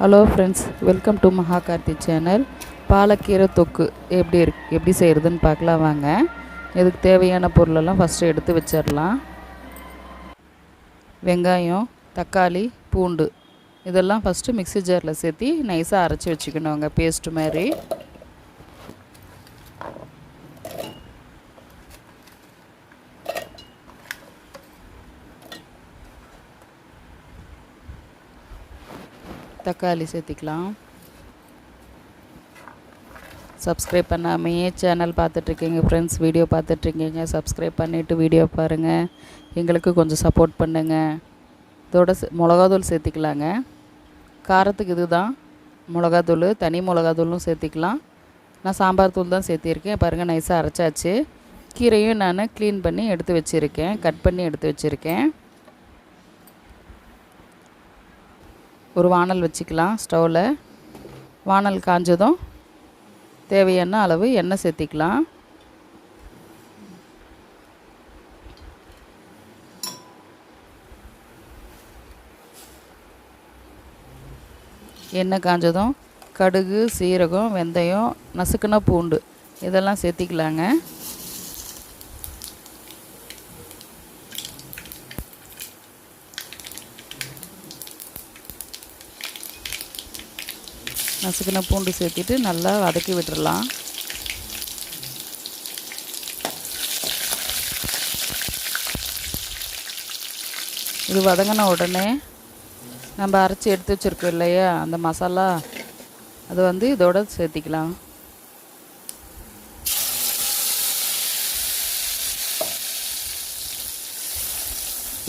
Hello friends welcome to மகா Karthi channel பாலக்கீரை தொக்கு எப்படி இருக்கு எப்படி செய்கிறதுன்னு பார்க்கலாம் வாங்க. இதுக்கு தேவையான பொருளெல்லாம் ஃபஸ்ட்டு எடுத்து வச்சிடலாம். வெங்காயம் தக்காளி பூண்டு. இதெல்லாம் ஃபஸ்ட்டு மிக்ஸி ஜாரில் சேர்த்து நைஸாக அரைச்சி வச்சுக்கணுங்க பேஸ்ட்டு மாதிரி. தக்காளி சேர்த்திக்கலாம். சப்ஸ்கிரைப் பண்ணாமையே சேனல் பார்த்துட்ருக்கீங்க ஃப்ரெண்ட்ஸ் வீடியோ பார்த்துட்ருக்கீங்க சப்ஸ்கிரைப் பண்ணிவிட்டு வீடியோ பாருங்கள் எங்களுக்கு கொஞ்சம் சப்போர்ட் பண்ணுங்கள் இதோட சே- மிளகாத்தூள் சேர்த்திக்கலாங்க. காரத்துக்கு இது தான் மிளகாத்தூள் தனி மிளகாத்தூளும் சேர்த்திக்கலாம். நான் சாம்பார் தூள் தான் சேர்த்திருக்கேன். பாருங்கள் நைஸாக அரைச்சாச்சு. கீரையும் நான் க்ளீன் பண்ணி எடுத்து வச்சுருக்கேன். கட் பண்ணி எடுத்து வச்சுருக்கேன். ஒரு வானல் வச்சுக்கலாம் ஸ்டவ்வில் வானல் காஞ்சதும் தேவையான அளவு எண்ணெய் சேர்த்திக்கலாம். எண்ணெய் காஞ்சதும் கடுகு சீரகம் வெந்தயம் நசுக்குன பூண்டு இதெல்லாம் சேர்த்திக்கலாங்க. நசுக்கின பூண்டு சேர்த்திட்டு நல்லா வதக்கி விட்டுறலாம். இது வதங்கின உடனே நம்ம அரைச்சி எடுத்து வச்சுருக்கோம் இல்லையா அந்த மசாலா. அது வந்து இதோட சேர்த்திக்கலாம்.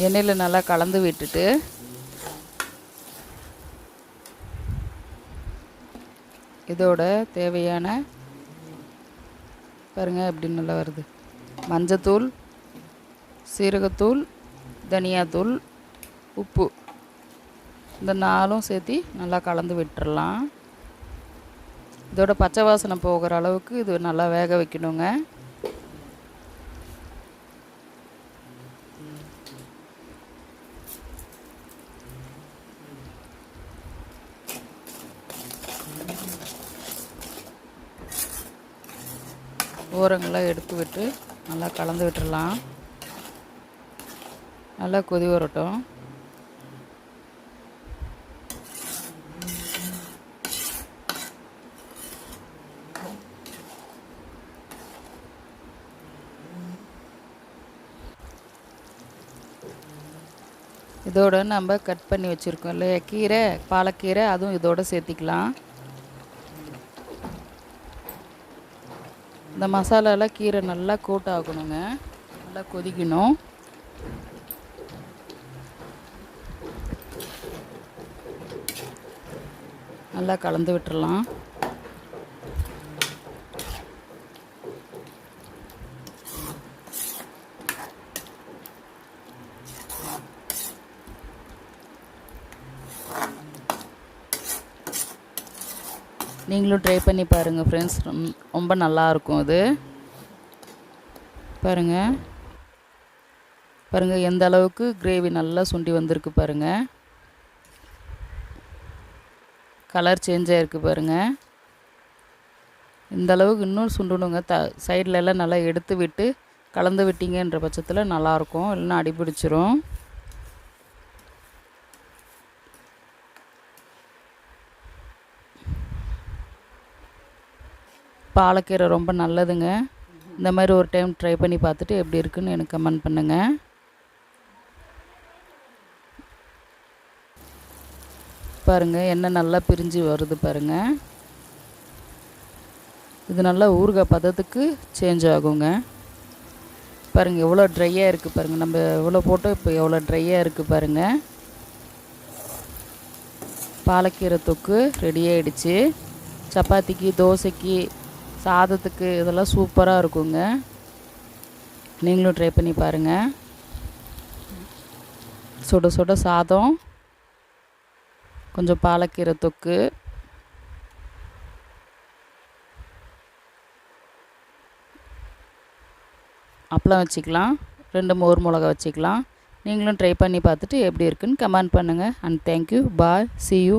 எண்ணெயில் நல்லா கலந்து விட்டுட்டு இதோட தேவையான பாருங்கள் எப்படி நல்லா வருது. மஞ்சத்தூள் சீரகத்தூள் தனியாத்தூள் உப்பு. இந்த நாலும் சேர்த்தி நல்லா கலந்து விட்டுறலாம். இதோட பச்சை வாசனை போகிற அளவுக்கு இது நல்லா வேக வைக்கணுங்க. ஓரங்களை எடுத்து விட்டு நல்லா கலந்து விட்டுடலாம். நல்லா கொதி வரட்டும். இதோட நம்ம கட் பண்ணி வச்சுருக்கோம் இல்லையா? கீரை பாலக்கீரை அதுவும் இதோடு சேர்த்திக்கலாம். இந்த மசாலாலாம் கீரை நல்லா கோட் ஆகணுங்க நல்லா கொதிக்கணும். நல்லா கலந்து விட்டுடலாம் நீங்களும் ட்ரை பண்ணி பாருங்கள் ஃப்ரெண்ட்ஸ் ரொம்ப நல்லா இருக்கும் அது. பாருங்கள் பாருங்கள் எந்த அளவுக்கு கிரேவி நல்லா சுண்டி வந்திருக்கு பாருங்கள் கலர் சேஞ்ச் ஆகிருக்கு பாருங்கள் இந்த அளவுக்கு இன்னும் சுண்டணுங்க. த சைடுல எல்லாம் நல்லா எடுத்து விட்டு கலந்து விட்டீங்கன்ற பட்சத்தில் நல்லாயிருக்கும். இல்லைன்னா அடிபிடிச்சிரும். பாலக்கீரை ரொம்ப நல்லதுங்க. இந்த மாதிரி ஒரு டைம் ட்ரை பண்ணி பார்த்துட்டு எப்படி இருக்குன்னு எனக்கு கமெண்ட் பண்ணுங்கள் பாருங்கள் எண்ணெய் நல்லா பிரிஞ்சு வருது பாருங்கள் இது நல்லா ஊறுகாய் பதத்துக்கு சேஞ்ச் ஆகுங்க. பாருங்கள் எவ்வளோ ட்ரையாக இருக்குது பாருங்கள் நம்ம எவ்வளோ போட்டோம் இப்போ எவ்வளோ ட்ரையாக இருக்குது பாருங்கள் பாலக்கீரை தொக்கு ரெடி ஆகிடுச்சு சப்பாத்திக்கு தோசைக்கு சாதத்துக்கு இதெல்லாம் சூப்பராக இருக்குங்க. நீங்களும் ட்ரை பண்ணி பாருங்கள் சுட சுட சாதம். கொஞ்சம் பாலக்கீரை தொக்கு. அப்பளம் வச்சுக்கலாம். ரெண்டு மோர் மிளகா வச்சுக்கலாம். நீங்களும் ட்ரை பண்ணி பார்த்துட்டு எப்படி இருக்குன்னு கமெண்ட் பண்ணுங்கள் and thank you bye see you